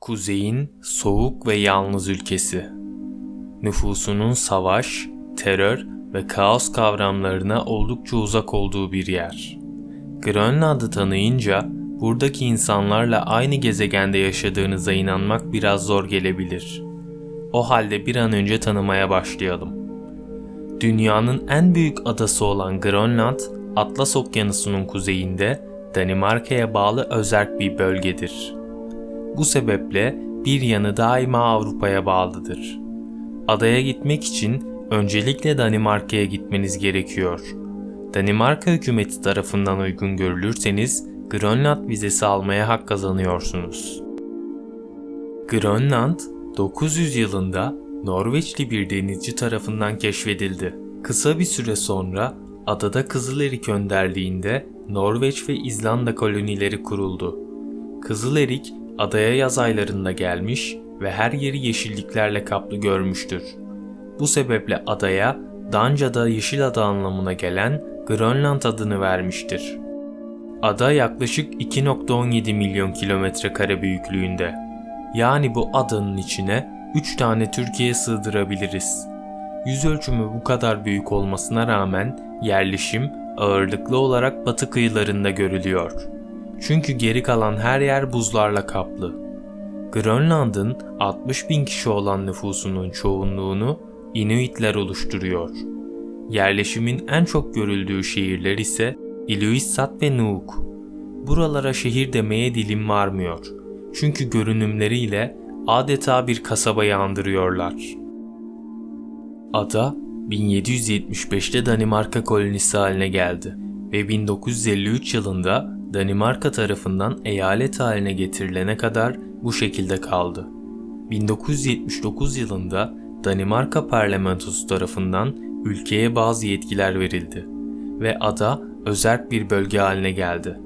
Kuzeyin soğuk ve yalnız ülkesi. Nüfusunun savaş, terör ve kaos kavramlarına oldukça uzak olduğu bir yer. Grönland'ı tanıyınca buradaki insanlarla aynı gezegende yaşadığınıza inanmak biraz zor gelebilir. O halde bir an önce tanımaya başlayalım. Dünyanın en büyük adası olan Grönland, Atlas Okyanusu'nun kuzeyinde Danimarka'ya bağlı özerk bir bölgedir. Bu sebeple bir yanı daima Avrupa'ya bağlıdır. Adaya gitmek için öncelikle Danimarka'ya gitmeniz gerekiyor. Danimarka hükümeti tarafından uygun görülürseniz Grönland vizesi almaya hak kazanıyorsunuz. Grönland 900 yılında Norveçli bir denizci tarafından keşfedildi. Kısa bir süre sonra adada Kızılerik önderliğinde Norveç ve İzlanda kolonileri kuruldu. Kızılerik adaya yaz aylarında gelmiş ve her yeri yeşilliklerle kaplı görmüştür. Bu sebeple adaya Danca'da yeşil ada anlamına gelen Grönland adını vermiştir. Ada yaklaşık 2.17 milyon kilometre kare büyüklüğünde. Yani bu adanın içine 3 tane Türkiye sığdırabiliriz. Yüz ölçümü bu kadar büyük olmasına rağmen yerleşim ağırlıklı olarak batı kıyılarında görülüyor. Çünkü geri kalan her yer buzlarla kaplı. Grönland'ın 60 bin kişi olan nüfusunun çoğunluğunu Inuitler oluşturuyor. Yerleşimin en çok görüldüğü şehirler ise Ilulissat ve Nuuk. Buralara şehir demeye dilim varmıyor. Çünkü görünümleriyle adeta bir kasabayı andırıyorlar. Ada 1775'te Danimarka kolonisi haline geldi ve 1953 yılında Danimarka tarafından eyalet haline getirilene kadar bu şekilde kaldı. 1979 yılında Danimarka parlamentosu tarafından ülkeye bazı yetkiler verildi ve ada özerk bir bölge haline geldi.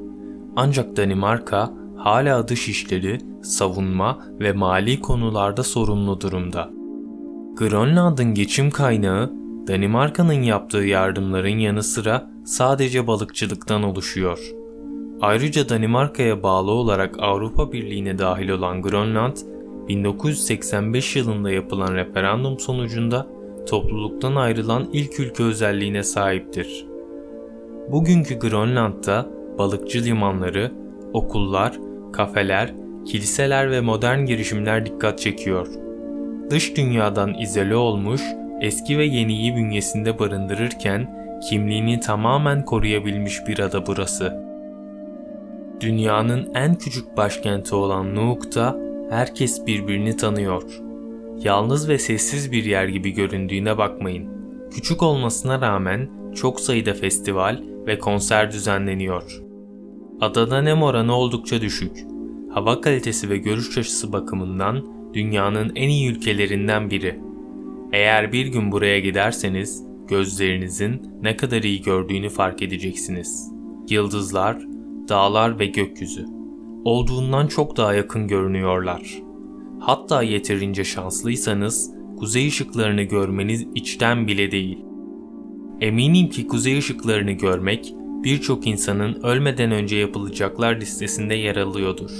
Ancak Danimarka hala dış işleri, savunma ve mali konularda sorumlu durumda. Grönland'ın geçim kaynağı Danimarka'nın yaptığı yardımların yanı sıra sadece balıkçılıktan oluşuyor. Ayrıca Danimarka'ya bağlı olarak Avrupa Birliği'ne dahil olan Grönland, 1985 yılında yapılan referandum sonucunda topluluktan ayrılan ilk ülke özelliğine sahiptir. Bugünkü Grönland'da balıkçı limanları, okullar, kafeler, kiliseler ve modern girişimler dikkat çekiyor. Dış dünyadan izole olmuş, eski ve yeniyi bünyesinde barındırırken kimliğini tamamen koruyabilmiş bir ada burası. Dünyanın en küçük başkenti olan Nuuk'ta herkes birbirini tanıyor. Yalnız ve sessiz bir yer gibi göründüğüne bakmayın. Küçük olmasına rağmen çok sayıda festival ve konser düzenleniyor. Adada nem oranı oldukça düşük. Hava kalitesi ve görüş açısı bakımından dünyanın en iyi ülkelerinden biri. Eğer bir gün buraya giderseniz gözlerinizin ne kadar iyi gördüğünü fark edeceksiniz. Yıldızlar, dağlar ve gökyüzü olduğundan çok daha yakın görünüyorlar. Hatta yeterince şanslıysanız kuzey ışıklarını görmeniz içten bile değil. Eminim ki kuzey ışıklarını görmek birçok insanın ölmeden önce yapılacaklar listesinde yer alıyordur.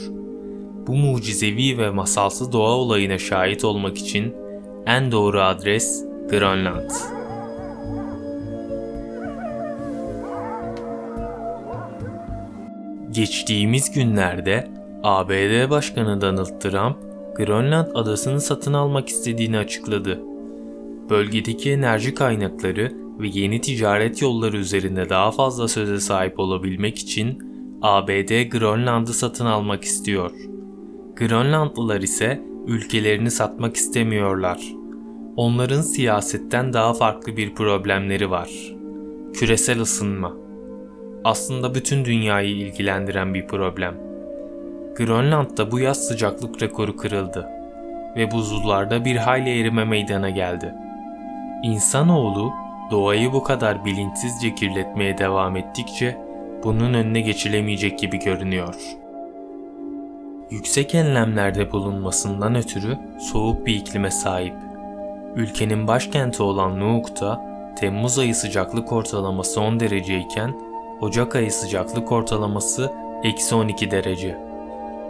Bu mucizevi ve masalsı doğa olayına şahit olmak için en doğru adres Grönland. Geçtiğimiz günlerde ABD Başkanı Donald Trump, Grönland adasını satın almak istediğini açıkladı. Bölgedeki enerji kaynakları ve yeni ticaret yolları üzerinde daha fazla söze sahip olabilmek için ABD Grönland'ı satın almak istiyor. Grönlandlılar ise ülkelerini satmak istemiyorlar. Onların siyasetten daha farklı bir problemleri var. Küresel ısınma. Aslında bütün dünyayı ilgilendiren bir problem. Grönland'da bu yaz sıcaklık rekoru kırıldı ve buzullarda bir hayli erime meydana geldi. İnsanoğlu doğayı bu kadar bilinçsizce kirletmeye devam ettikçe bunun önüne geçilemeyecek gibi görünüyor. Yüksek enlemlerde bulunmasından ötürü soğuk bir iklime sahip. Ülkenin başkenti olan Nuuk'ta Temmuz ayı sıcaklık ortalaması 10 dereceyken Ocak ayı sıcaklık ortalaması eksi 12 derece.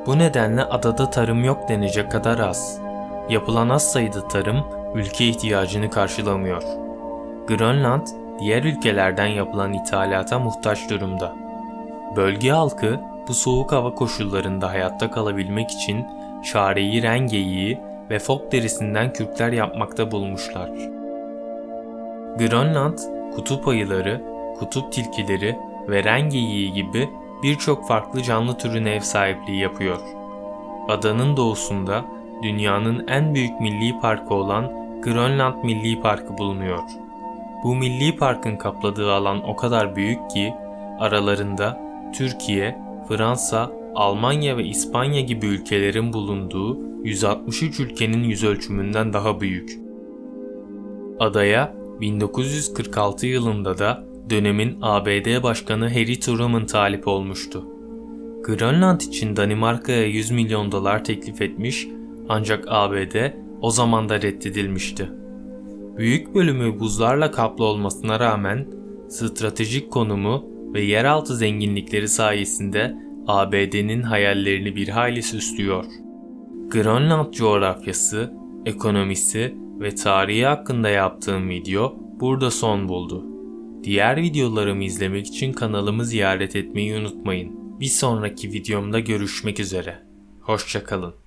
Bu nedenle adada tarım yok denecek kadar az. Yapılan az sayıda tarım ülke ihtiyacını karşılamıyor. Grönland diğer ülkelerden yapılan ithalata muhtaç durumda. Bölge halkı bu soğuk hava koşullarında hayatta kalabilmek için şareyi rengeyiği ve fok derisinden kürkler yapmakta bulmuşlar. Grönland, kutup ayıları, kutup tilkileri ve rengeyiği gibi birçok farklı canlı türüne ev sahipliği yapıyor. Adanın doğusunda dünyanın en büyük milli parkı olan Grönland Milli Parkı bulunuyor. Bu milli parkın kapladığı alan o kadar büyük ki aralarında Türkiye, Fransa, Almanya ve İspanya gibi ülkelerin bulunduğu 163 ülkenin yüzölçümünden daha büyük. Adaya 1946 yılında da dönemin ABD Başkanı Harry Truman talip olmuştu. Grönland için Danimarka'ya 100 milyon dolar teklif etmiş ancak ABD o zaman da reddedilmişti. Büyük bölümü buzlarla kaplı olmasına rağmen stratejik konumu ve yeraltı zenginlikleri sayesinde ABD'nin hayallerini bir hayli süslüyor. Grönland coğrafyası, ekonomisi ve tarihi hakkında yaptığım video burada son buldu. Diğer videolarımı izlemek için kanalımı ziyaret etmeyi unutmayın. Bir sonraki videomda görüşmek üzere. Hoşçakalın.